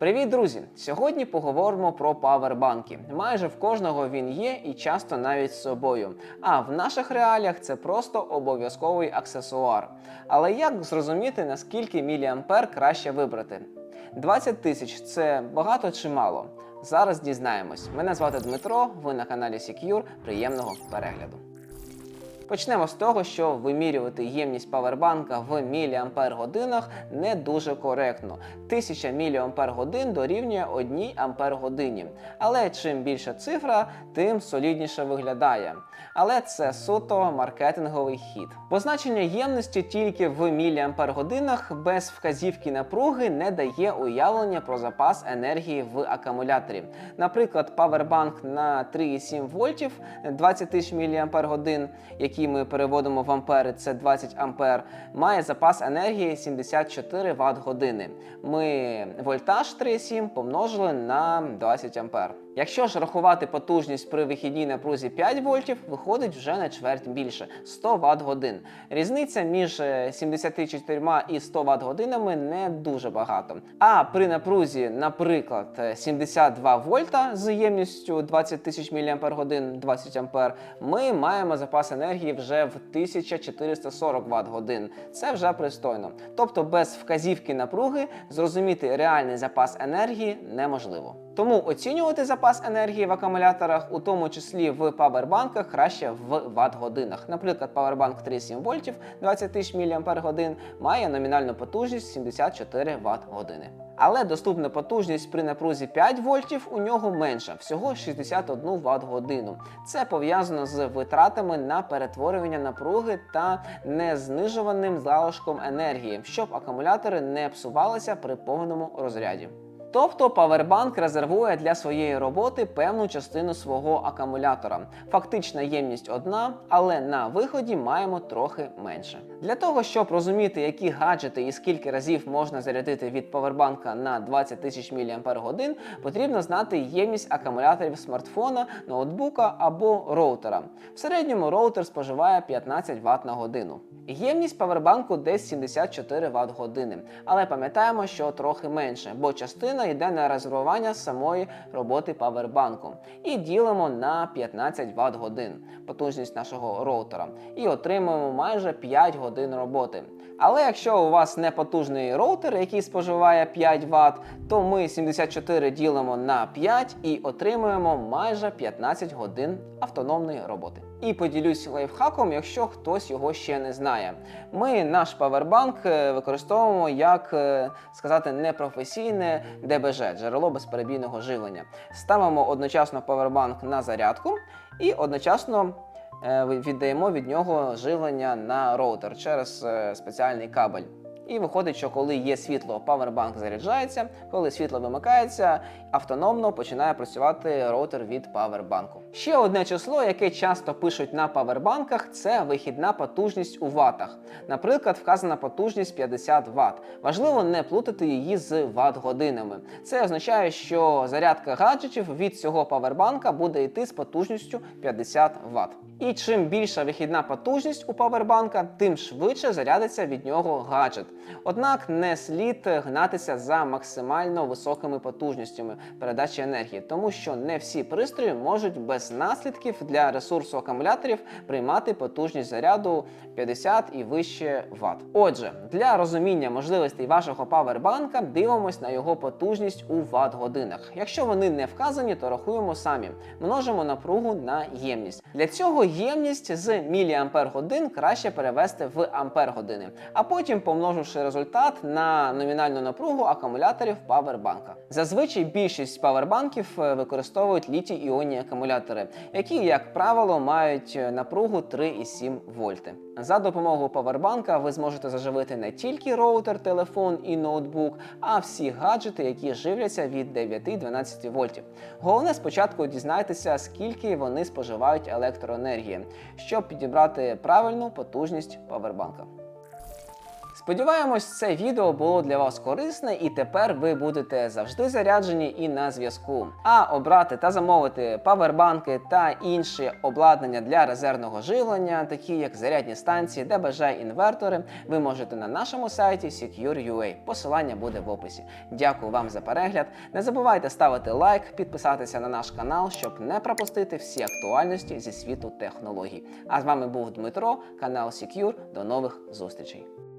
Привіт, друзі! Сьогодні поговоримо про павербанки. Майже в кожного він є і часто навіть з собою. А в наших реаліях це просто обов'язковий аксесуар. Але як зрозуміти, наскільки міліампер краще вибрати? 20 тисяч це багато чи мало? Зараз дізнаємось. Мене звати Дмитро, ви на каналі Secure. Приємного перегляду. Почнемо з того, що вимірювати ємність павербанка в міліампер годинах не дуже коректно. 1000 мАч дорівнює 1 ампер годині. Але чим більша цифра, тим солідніше виглядає. Але це суто маркетинговий хід. Позначення ємності тільки в міліампер годинах без вказівки напруги не дає уявлення про запас енергії в акумуляторі. Наприклад, павербанк на 3,7 вольтів 20 тисяч годин, які ми переводимо в ампери, це 20 ампер, має запас енергії 74 Вт години. Ми вольтаж 3,7 помножили на 20 ампер. Якщо ж рахувати потужність при вихідній напрузі 5 вольтів, виходить вже на чверть більше 100 Вт годин. Різниця між е, 74 і 100 Вт годинами не дуже багато. А при напрузі, наприклад, е, 72 вольта з ємністю 20 тисяч мАч 20 ампер, ми маємо запас енергії вже в 1440 Вт годин. Це вже пристойно. Тобто без вказівки напруги зрозуміти реальний запас енергії неможливо. Тому оцінювати запас енергії в акумуляторах, у тому числі в павербанках, краще в Вт-годинах. Наприклад, павербанк 3,7 вольтів 20 тисяч мАч має номінальну потужність 74 Вт-години. Але доступна потужність при напрузі 5 вольтів у нього менша, всього 61 Вт годину. Це пов'язано з витратами на перетворювання напруги та незнижуваним залишком енергії, щоб акумулятори не псувалися при повному розряді. Тобто павербанк резервує для своєї роботи певну частину свого акумулятора. Фактична ємність одна, але на виході маємо трохи менше. Для того, щоб розуміти, які гаджети і скільки разів можна зарядити від павербанка на 20 тисяч мАч, потрібно знати ємність акумуляторів смартфона, ноутбука або роутера. В середньому роутер споживає 15 Вт на годину. Ємність павербанку десь 74 Вт години, але пам'ятаємо, що трохи менше, бо частина йде на резервування самої роботи павербанку. І ділимо на 15 Вт годин потужність нашого роутера. І отримуємо майже 5 годин роботи. Але якщо у вас не потужний роутер, який споживає 5 Вт, то ми 74 ділимо на 5 і отримуємо майже 15 годин автономної роботи. І поділюсь лайфхаком, якщо хтось його ще не знає. Ми наш павербанк е, використовуємо як е, сказати непрофесійне ДБЖ, джерело безперебійного живлення. Ставимо одночасно павербанк на зарядку і одночасно е, віддаємо від нього живлення на роутер через е, спеціальний кабель. І виходить, що коли є світло, павербанк заряджається, коли світло вимикається, автономно починає працювати роутер від павербанку. Ще одне число, яке часто пишуть на павербанках, це вихідна потужність у ватах. Наприклад, вказана потужність 50 Вт. Важливо не плутати її з ватт-годинами. Це означає, що зарядка гаджетів від цього павербанка буде йти з потужністю 50 Вт. І чим більша вихідна потужність у павербанка, тим швидше зарядиться від нього гаджет. Однак не слід гнатися за максимально високими потужностями передачі енергії, тому що не всі пристрої можуть без наслідків для ресурсу акумуляторів приймати потужність заряду 50 і вище Вт. Отже, для розуміння можливостей вашого павербанка дивимось на його потужність у Вт-годинах. Якщо вони не вказані, то рахуємо самі. Множимо напругу на ємність. Для цього ємність з міліампер годин краще перевести в ампер години, а потім помноживши результат на номінальну напругу акумуляторів павербанка. Зазвичай більшість павербанків е, використовують літій-іонні акумулятори, які, як правило, мають е, напругу 3,7 вольти. За допомогою павербанка ви зможете заживити не тільки роутер, телефон і ноутбук, а всі гаджети, які живляться від 9-12 вольтів. Головне спочатку дізнайтеся, скільки вони споживають електроенергії, щоб підібрати правильну потужність павербанка. Сподіваємось, це відео було для вас корисне, і тепер ви будете завжди заряджені і на зв'язку. А обрати та замовити павербанки та інші обладнання для резервного живлення, такі як зарядні станції, DBG інвертори, ви можете на нашому сайті Secure.ua. Посилання буде в описі. Дякую вам за перегляд. Не забувайте ставити лайк, підписатися на наш канал, щоб не пропустити всі актуальності зі світу технологій. А з вами був Дмитро, канал Secure. До нових зустрічей.